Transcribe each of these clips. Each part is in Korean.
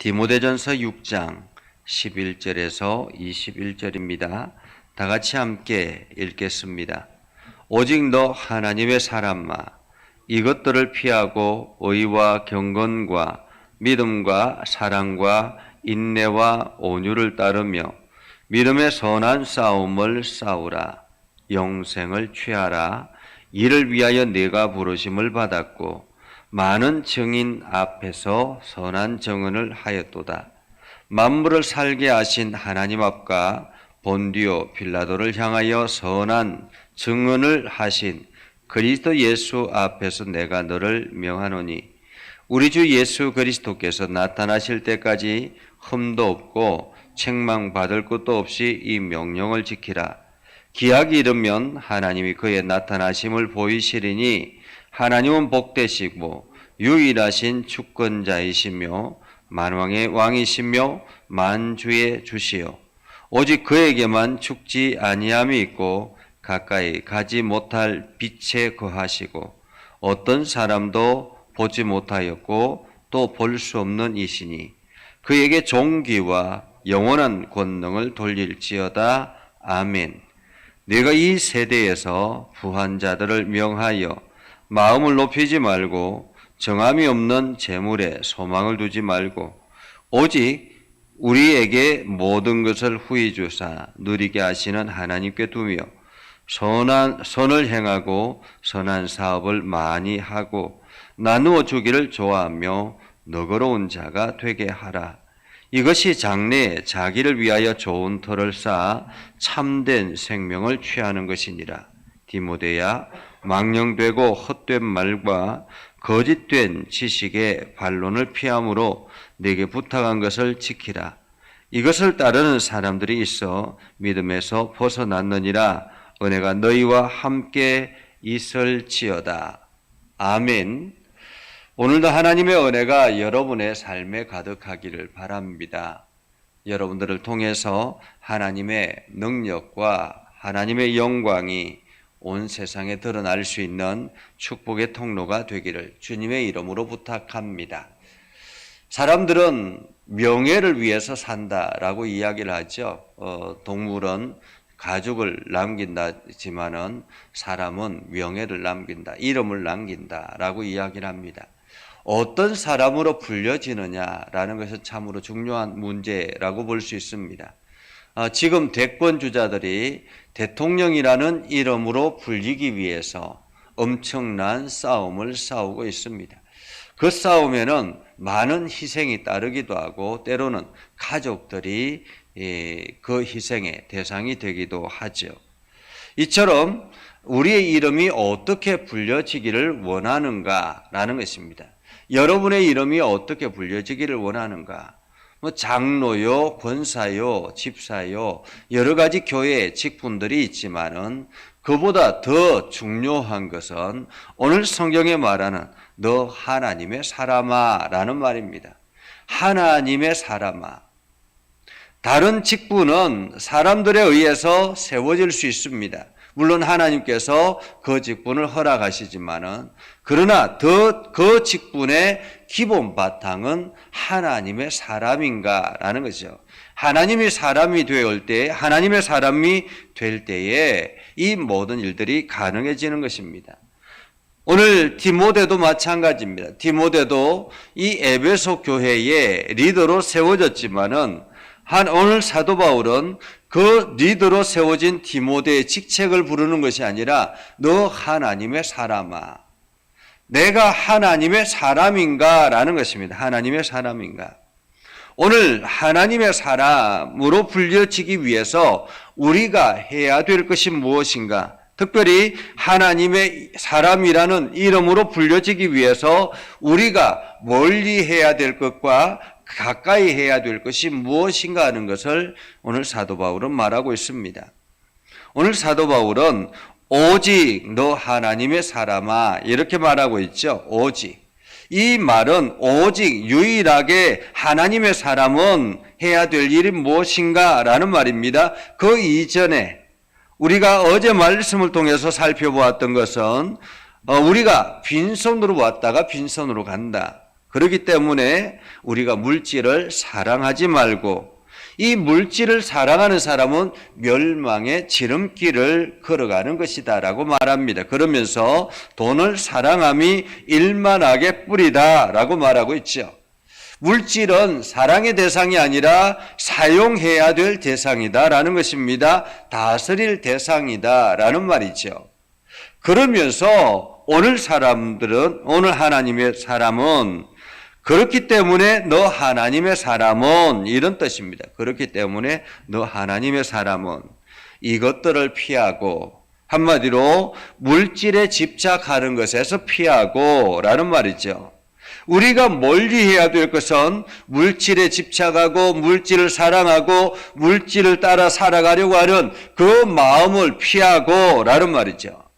디모데전서 6장 11절에서 21절입니다. 다 같이 함께 읽겠습니다. 오직 너 하나님의 사람마 이것들을 피하고 의와 경건과 믿음과 사랑과 인내와 온유를 따르며 믿음의 선한 싸움을 싸우라 영생을 취하라 이를 위하여 내가 부르심을 받았고 많은 증인 앞에서 선한 증언을 하였도다. 만물을 살게 하신 하나님 앞과 본디오 빌라도를 향하여 선한 증언을 하신 그리스도 예수 앞에서 내가 너를 명하노니 우리 주 예수 그리스도께서 나타나실 때까지 흠도 없고 책망받을 것도 없이 이 명령을 지키라. 기약이 이르면 하나님이 그의 나타나심을 보이시리니 하나님은 복되시고 유일하신 주권자이시며 만왕의 왕이시며 만주의 주시요 오직 그에게만 죽지 아니함이 있고 가까이 가지 못할 빛에 거하시고 어떤 사람도 보지 못하였고 또 볼 수 없는 이시니 그에게 종기와 영원한 권능을 돌릴지어다 아멘. 내가 이 세대에서 부한 자들을 명하여 마음을 높이지 말고 정함이 없는 재물에 소망을 두지 말고 오직 우리에게 모든 것을 후히 주사 누리게 하시는 하나님께 두며 선한 선을 행하고 선한 사업을 많이 하고 나누어 주기를 좋아하며 너그러운 자가 되게 하라. 이것이 장래에 자기를 위하여 좋은 터를 쌓아 참된 생명을 취하는 것이니라. 디모데야 망령되고 헛된 말과 거짓된 지식의 반론을 피함으로 내게 부탁한 것을 지키라. 이것을 따르는 사람들이 있어 믿음에서 벗어났느니라 은혜가 너희와 함께 있을지어다. 아멘. 오늘도 하나님의 은혜가 여러분의 삶에 가득하기를 바랍니다. 여러분들을 통해서 하나님의 능력과 하나님의 영광이 온 세상에 드러날 수 있는 축복의 통로가 되기를 주님의 이름으로 부탁합니다. 사람들은 명예를 위해서 산다라고 이야기를 하죠. 어, 동물은 가족을 남긴다지만은 사람은 명예를 남긴다, 이름을 남긴다라고 이야기를 합니다. 어떤 사람으로 불려지느냐라는 것은 참으로 중요한 문제라고 볼 수 있습니다. 어, 지금 대권 주자들이 대통령이라는 이름으로 불리기 위해서 엄청난 싸움을 싸우고 있습니다. 그 싸움에는 많은 희생이 따르기도 하고 때로는 가족들이 예, 그 희생의 대상이 되기도 하죠. 이처럼 우리의 이름이 어떻게 불려지기를 원하는가라는 것입니다. 여러분의 이름이 어떻게 불려지기를 원하는가? 뭐 장로요, 권사요, 집사요, 여러 가지 교회 직분들이 있지만은 그보다 더 중요한 것은 오늘 성경에 말하는 너 하나님의 사람아라는 말입니다. 하나님의 사람아. 다른 직분은 사람들에 의해서 세워질 수 있습니다. 물론 하나님께서 그 직분을 허락하시지만은 그러나 더 그 직분의 기본 바탕은 하나님의 사람인가라는 거죠. 하나님이 사람이 되올 때 하나님의 사람이 될 때에 이 모든 일들이 가능해지는 것입니다. 오늘 디모데도 마찬가지입니다. 디모데도 이 에베소 교회의 리더로 세워졌지만은 한 오늘 사도 바울은 그 리더로 세워진 디모데의 직책을 부르는 것이 아니라 너 하나님의 사람아. 내가 하나님의 사람인가라는 것입니다. 하나님의 사람인가. 오늘 하나님의 사람으로 불려지기 위해서 우리가 해야 될 것이 무엇인가? 특별히 하나님의 사람이라는 이름으로 불려지기 위해서 우리가 멀리 해야 될 것과 가까이 해야 될 것이 무엇인가 하는 것을 오늘 사도 바울은 말하고 있습니다. 오늘 사도 바울은 오직 너 하나님의 사람아 이렇게 말하고 있죠. 오직. 이 말은 오직 유일하게 하나님의 사람은 해야 될 일이 무엇인가 라는 말입니다. 그 이전에 우리가 어제 말씀을 통해서 살펴보았던 것은 어, 우리가 빈손으로 왔다가 빈손으로 간다. 그렇기 때문에 우리가 물질을 사랑하지 말고 이 물질을 사랑하는 사람은 멸망의 지름길을 걸어가는 것이다라고 말합니다. 그러면서 돈을 사랑함이 일만하게 뿌리다라고 말하고 있죠. 물질은 사랑의 대상이 아니라 사용해야 될 대상이다라는 것입니다. 다스릴 대상이다라는 말이죠. 그러면서 오늘 사람들은 오늘 하나님의 사람은 그렇기 때문에 너 하나님의 사람은 이런 뜻입니다. 그렇기 때문에 너 하나님의 사람은 이것들을 피하고 한마디로 물질에 집착하는 것에서 피하고 라는 말이죠. 우리가 멀리 해야 될 것은 물질에 집착하고 물질을 사랑하고 물질을 따라 살아가려고 하는 그 마음을 피하고 라는 말이죠.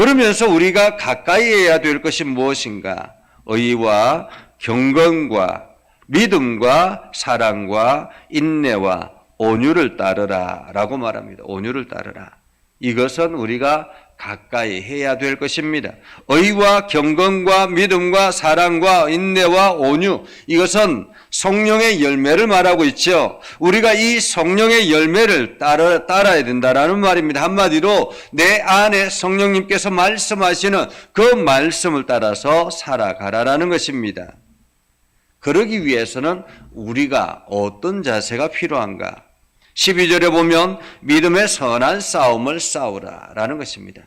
그러면서 우리가 가까이 해야 될 것이 무엇인가? 의와 경건과 믿음과 사랑과 인내와 온유를 따르라 라고 말합니다. 온유를 따르라. 이것은 우리가 가까이 해야 될 것입니다. 의와 경건과 믿음과 사랑과 인내와 온유 이것은 성령의 열매를 말하고 있죠. 우리가 이 성령의 열매를 따라, 따라야 된다라는 말입니다. 한마디로 내 안에 성령님께서 말씀하시는 그 말씀을 따라서 살아가라라는 것입니다. 그러기 위해서는 우리가 어떤 자세가 필요한가? 12절에 보면 믿음의 선한 싸움을 싸우라 라는 것입니다.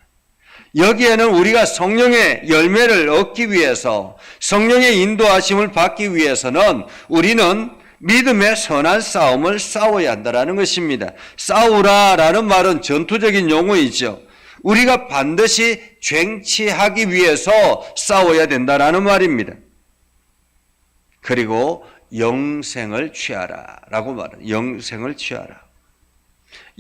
여기에는 우리가 성령의 열매를 얻기 위해서 성령의 인도하심을 받기 위해서는 우리는 믿음의 선한 싸움을 싸워야 한다라는 것입니다. 싸우라라는 말은 전투적인 용어이죠. 우리가 반드시 쟁취하기 위해서 싸워야 된다라는 말입니다. 그리고 영생을 취하라라고 말은 영생을 취하라.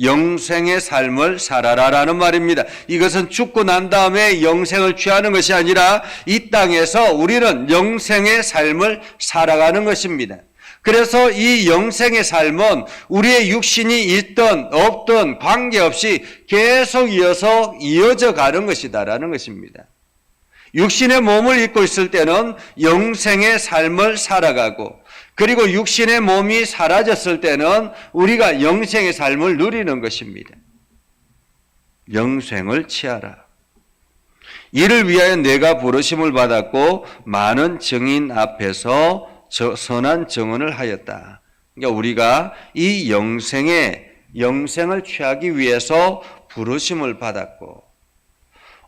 영생의 삶을 살아라라는 말입니다. 이것은 죽고 난 다음에 영생을 취하는 것이 아니라 이 땅에서 우리는 영생의 삶을 살아가는 것입니다. 그래서 이 영생의 삶은 우리의 육신이 있든 없든 관계없이 계속 이어서 이어져 가는 것이다라는 것입니다. 육신의 몸을 입고 있을 때는 영생의 삶을 살아가고 그리고 육신의 몸이 사라졌을 때는 우리가 영생의 삶을 누리는 것입니다. 영생을 취하라. 이를 위하여 내가 부르심을 받았고 많은 증인 앞에서 선한 증언을 하였다. 그러니까 우리가 이 영생의 영생을 취하기 위해서 부르심을 받았고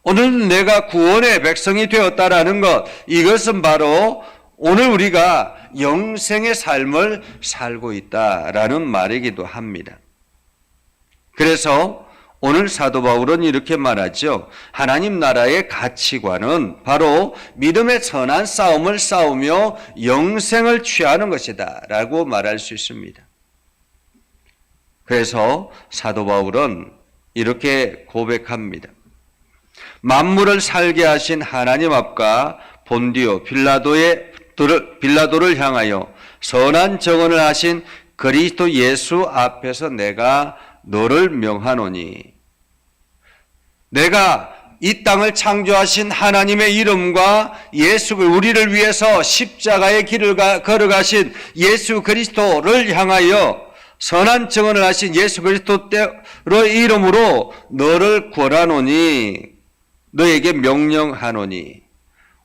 오늘 내가 구원의 백성이 되었다라는 것 이것은 바로 오늘 우리가 영생의 삶을 살고 있다라는 말이기도 합니다. 그래서 오늘 사도 바울은 이렇게 말하죠. 하나님 나라의 가치관은 바로 믿음의 선한 싸움을 싸우며 영생을 취하는 것이다. 라고 말할 수 있습니다. 그래서 사도 바울은 이렇게 고백합니다. 만물을 살게 하신 하나님 앞과 본디오 빌라도의 빌라도를 향하여 선한 정언을 하신 그리스도 예수 앞에서 내가 너를 명하노니. 내가 이 땅을 창조하신 하나님의 이름과 예수 우리를 위해서 십자가의 길을 걸어가신 예수 그리스도를 향하여 선한 증언을 하신 예수 그리스도의 이름으로 너를 구하노니 너에게 명령하노니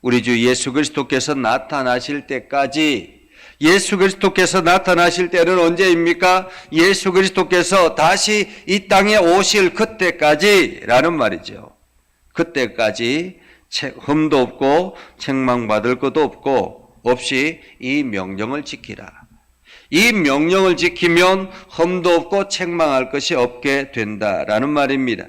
우리 주 예수 그리스도께서 나타나실 때까지 예수 그리스도께서 나타나실 때는 언제입니까? 예수 그리스도께서 다시 이 땅에 오실 그때까지라는 말이죠. 그때까지 흠도 없고 책망받을 것도 없고 없이 이 명령을 지키라. 이 명령을 지키면 흠도 없고 책망할 것이 없게 된다라는 말입니다.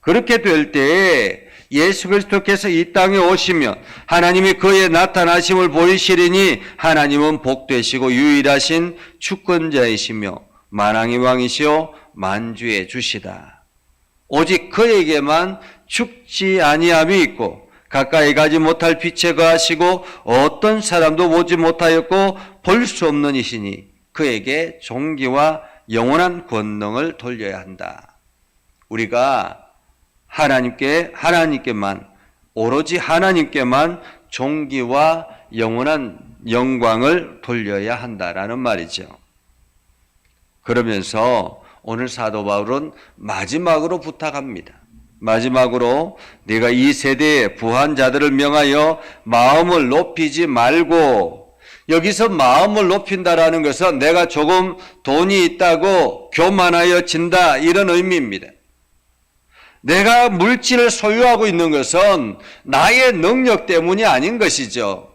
그렇게 될 때에 예수 그리스도께서 이 땅에 오시면 하나님이 그의 나타나심을 보이시리니 하나님은 복되시고 유일하신 주권자이시며 만왕의 왕이시요 만주의 주시다. 오직 그에게만 죽지 아니함이 있고 가까이 가지 못할 빛에 거하시고 어떤 사람도 보지 못하였고 볼 수 없는 이시니 그에게 종기와 영원한 권능을 돌려야 한다. 우리가 하나님께 하나님께만 오로지 하나님께만 종기와 영원한 영광을 돌려야 한다라는 말이죠. 그러면서 오늘 사도 바울은 마지막으로 부탁합니다. 마지막으로 네가 이 세대의 부한 자들을 명하여 마음을 높이지 말고 여기서 마음을 높인다라는 것은 내가 조금 돈이 있다고 교만하여 진다 이런 의미입니다. 내가 물질을 소유하고 있는 것은 나의 능력 때문이 아닌 것이죠.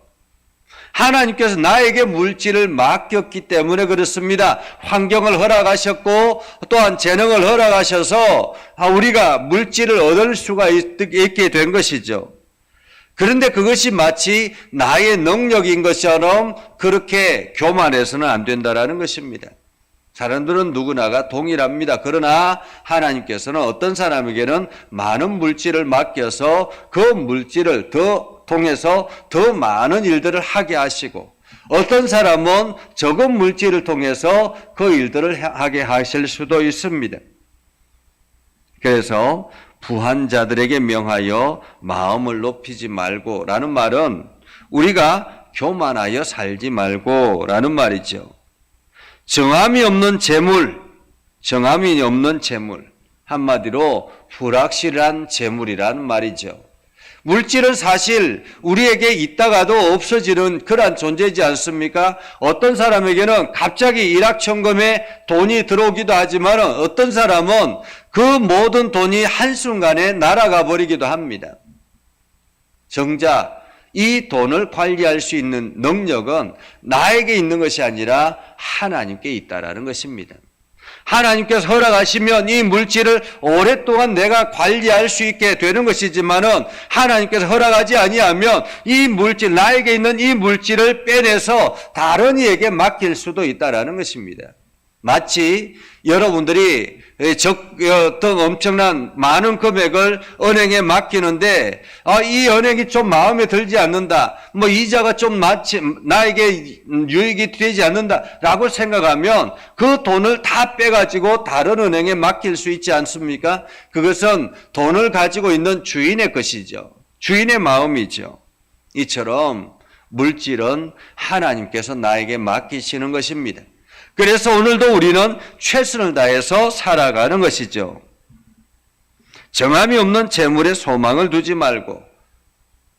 하나님께서 나에게 물질을 맡겼기 때문에 그렇습니다. 환경을 허락하셨고 또한 재능을 허락하셔서 우리가 물질을 얻을 수가 있게 된 것이죠. 그런데 그것이 마치 나의 능력인 것처럼 그렇게 교만해서는 안 된다라는 것입니다. 사람들은 누구나가 동일합니다. 그러나 하나님께서는 어떤 사람에게는 많은 물질을 맡겨서 그 물질을 더 통해서 더 많은 일들을 하게 하시고 어떤 사람은 적은 물질을 통해서 그 일들을 하게 하실 수도 있습니다. 그래서 부한 자들에게 명하여 마음을 높이지 말고 라는 말은 우리가 교만하여 살지 말고 라는 말이죠. 정함이 없는 재물, 정함이 없는 재물, 한마디로 불확실한 재물이라는 말이죠. 물질은 사실 우리에게 있다가도 없어지는 그러한 존재지 않습니까? 어떤 사람에게는 갑자기 일확천금에 돈이 들어오기도 하지만 어떤 사람은 그 모든 돈이 한순간에 날아가 버리기도 합니다. 정작 이 돈을 관리할 수 있는 능력은 나에게 있는 것이 아니라 하나님께 있다라는 것입니다. 하나님께서 허락하시면 이 물질을 오랫동안 내가 관리할 수 있게 되는 것이지만은 하나님께서 허락하지 아니하면 이 물질 나에게 있는 이 물질을 빼내서 다른 이에게 맡길 수도 있다라는 것입니다. 마치 여러분들이 적, 어떤 엄청난 많은 금액을 은행에 맡기는데, 아, 이 은행이 좀 마음에 들지 않는다. 뭐, 이자가 좀 마치, 나에게 유익이 되지 않는다. 라고 생각하면 그 돈을 다 빼가지고 다른 은행에 맡길 수 있지 않습니까? 그것은 돈을 가지고 있는 주인의 것이죠. 주인의 마음이죠. 이처럼 물질은 하나님께서 나에게 맡기시는 것입니다. 그래서 오늘도 우리는 최선을 다해서 살아가는 것이죠. 정함이 없는 재물에 소망을 두지 말고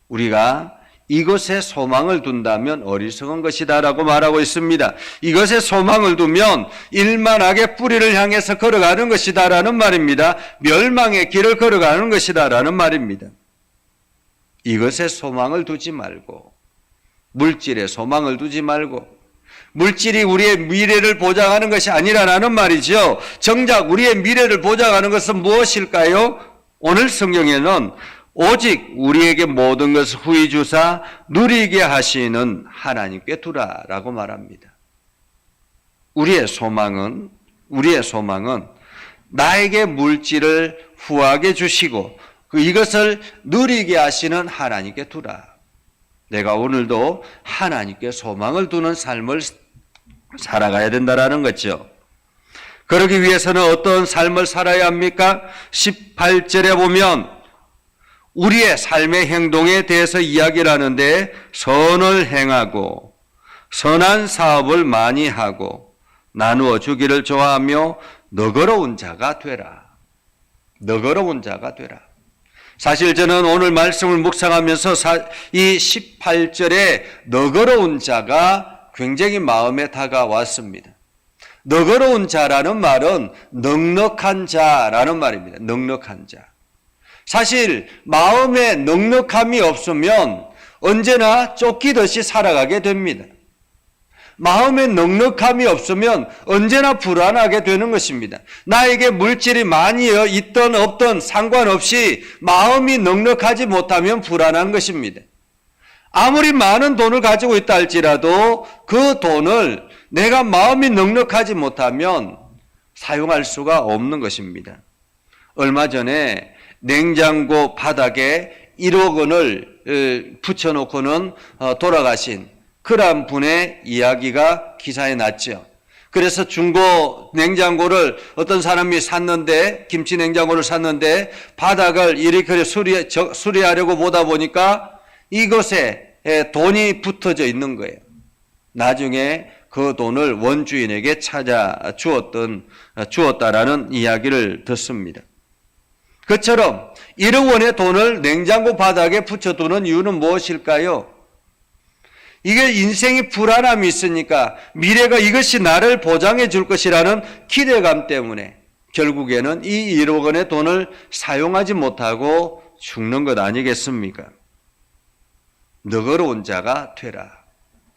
우리가 이것에 소망을 둔다면 어리석은 것이다라고 말하고 있습니다. 이것에 소망을 두면 일만하게 뿌리를 향해서 걸어가는 것이다라는 말입니다. 멸망의 길을 걸어가는 것이다라는 말입니다. 이것에 소망을 두지 말고 물질에 소망을 두지 말고 물질이 우리의 미래를 보장하는 것이 아니라는 말이죠. 정작 우리의 미래를 보장하는 것은 무엇일까요? 오늘 성경에는 오직 우리에게 모든 것을 후히 주사 누리게 하시는 하나님께 두라라고 말합니다. 우리의 소망은 우리의 소망은 나에게 물질을 후하게 주시고 그 이것을 누리게 하시는 하나님께 두라. 내가 오늘도 하나님께 소망을 두는 삶을 살아가야 된다라는 거죠. 그러기 위해서는 어떤 삶을 살아야 합니까? 18절에 보면 우리의 삶의 행동에 대해서 이야기를 하는데 선을 행하고 선한 사업을 많이 하고 나누어 주기를 좋아하며 너그러운 자가 되라. 너그러운 자가 되라. 사실 저는 오늘 말씀을 묵상하면서 이 18절에 너그러운 자가 굉장히 마음에 다가왔습니다. 너그러운 자라는 말은 넉넉한 자라는 말입니다. 넉넉한 자. 사실 마음에 넉넉함이 없으면 언제나 쫓기듯이 살아가게 됩니다. 마음에 넉넉함이 없으면 언제나 불안하게 되는 것입니다. 나에게 물질이 많이 있던 없던 상관없이 마음이 넉넉하지 못하면 불안한 것입니다. 아무리 많은 돈을 가지고 있다 할지라도 그 돈을 내가 마음이 넉넉하지 못하면 사용할 수가 없는 것입니다. 얼마 전에 냉장고 바닥에 1억 원을 붙여놓고는 어, 돌아가신 그러한 분의 이야기가 기사에 났죠. 그래서 중고 냉장고를 어떤 사람이 샀는데 김치 냉장고를 샀는데 바닥을 이리저리 수리, 수리하려고 보다 보니까 이것에 돈이 붙어져 있는 거예요. 나중에 그 돈을 원주인에게 찾아 주었던 주었다라는 이야기를 듣습니다. 그처럼 1억 원의 돈을 냉장고 바닥에 붙여두는 이유는 무엇일까요? 이게 인생이 불안함이 있으니까 미래가 이것이 나를 보장해 줄 것이라는 기대감 때문에 결국에는 이 1억 원의 돈을 사용하지 못하고 죽는 것 아니겠습니까? 너그러운 자가 되라.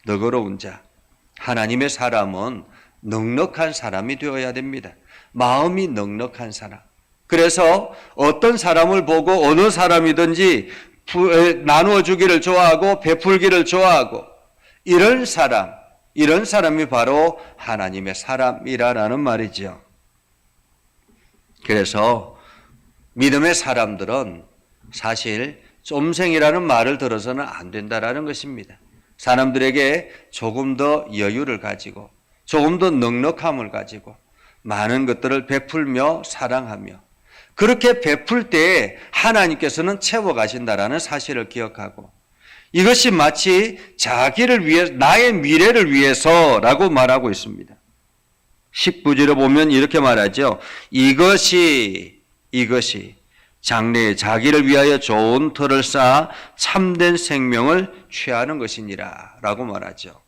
너그러운 자. 하나님의 사람은 넉넉한 사람이 되어야 됩니다. 마음이 넉넉한 사람. 그래서 어떤 사람을 보고 어느 사람이든지 나누어 주기를 좋아하고 베풀기를 좋아하고 이런 사람, 이런 사람이 바로 하나님의 사람이라는 말이죠. 그래서 믿음의 사람들은 사실 쫌생이라는 말을 들어서는 안 된다라는 것입니다. 사람들에게 조금 더 여유를 가지고 조금 더 넉넉함을 가지고 많은 것들을 베풀며 사랑하며 그렇게 베풀 때 하나님께서는 채워 가신다라는 사실을 기억하고 이것이 마치 자기를 위해 나의 미래를 위해서라고 말하고 있습니다. 19절에 보면 이렇게 말하죠. 이것이 이것이 장래에 자기를 위하여 좋은 터를 쌓아 참된 생명을 취하는 것이니라 라고 말하죠.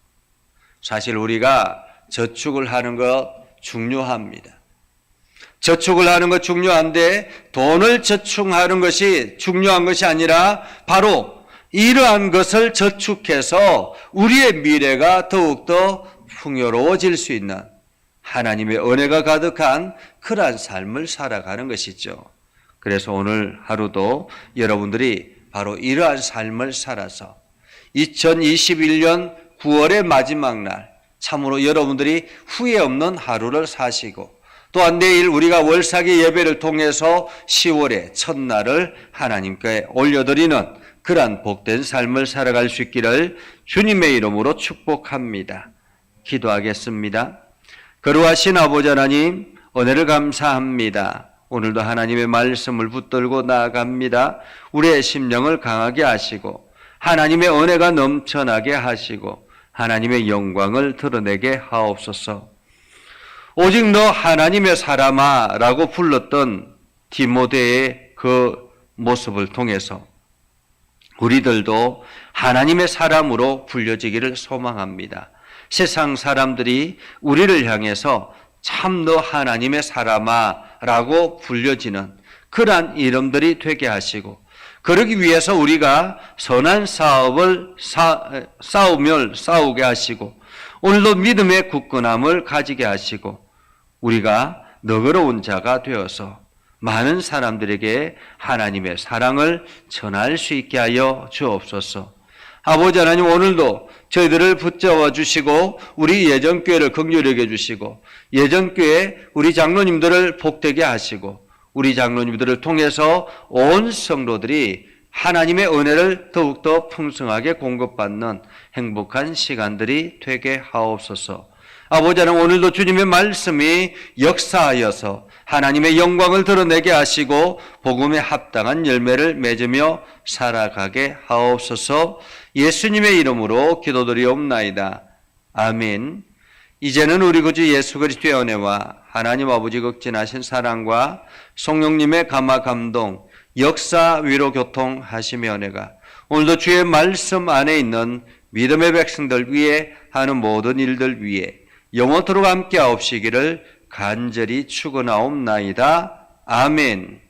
사실 우리가 저축을 하는 것 중요합니다. 저축을 하는 것 중요한데 돈을 저축하는 것이 중요한 것이 아니라 바로 이러한 것을 저축해서 우리의 미래가 더욱더 풍요로워질 수 있는 하나님의 은혜가 가득한 그러한 삶을 살아가는 것이죠. 그래서 오늘 하루도 여러분들이 바로 이러한 삶을 살아서 2021년 9월의 마지막 날 참으로 여러분들이 후회 없는 하루를 사시고 또한 내일 우리가 월사기 예배를 통해서 10월의 첫날을 하나님께 올려드리는 그러한 복된 삶을 살아갈 수 있기를 주님의 이름으로 축복합니다. 기도하겠습니다. 거루하신 아버지 하나님 은혜를 감사합니다. 오늘도 하나님의 말씀을 붙들고 나아갑니다. 우리의 심령을 강하게 하시고 하나님의 은혜가 넘쳐나게 하시고 하나님의 영광을 드러내게 하옵소서. 오직 너 하나님의 사람아 라고 불렀던 디모데의 그 모습을 통해서 우리들도 하나님의 사람으로 불려지기를 소망합니다. 세상 사람들이 우리를 향해서 참 너 하나님의 사람아 라고 불려지는 그러한 이름들이 되게 하시고 그러기 위해서 우리가 선한 사업을 사, 싸우며 싸우게 하시고 오늘도 믿음의 굳건함을 가지게 하시고 우리가 너그러운 자가 되어서 많은 사람들에게 하나님의 사랑을 전할 수 있게 하여 주옵소서. 아버지 하나님 오늘도 저희들을 붙잡아 주시고 우리 예전교회를 긍휼하게 주시고 예전교회 우리 장로님들을 복되게 하시고 우리 장로님들을 통해서 온 성도들이 하나님의 은혜를 더욱더 풍성하게 공급받는 행복한 시간들이 되게 하옵소서. 아버지 하나님 오늘도 주님의 말씀이 역사하여서 하나님의 영광을 드러내게 하시고 복음에 합당한 열매를 맺으며 살아가게 하옵소서 예수님의 이름으로 기도드리옵나이다. 아멘. 이제는 우리 구주 예수 그리스도의 은혜와 하나님 아버지 극진하신 사랑과 성령님의 감화 감동, 역사 위로 교통하심의 은혜가 오늘도 주의 말씀 안에 있는 믿음의 백성들 위해 하는 모든 일들 위해 영원토록 함께 하옵시기를 간절히 축원하옵나이다. 아멘.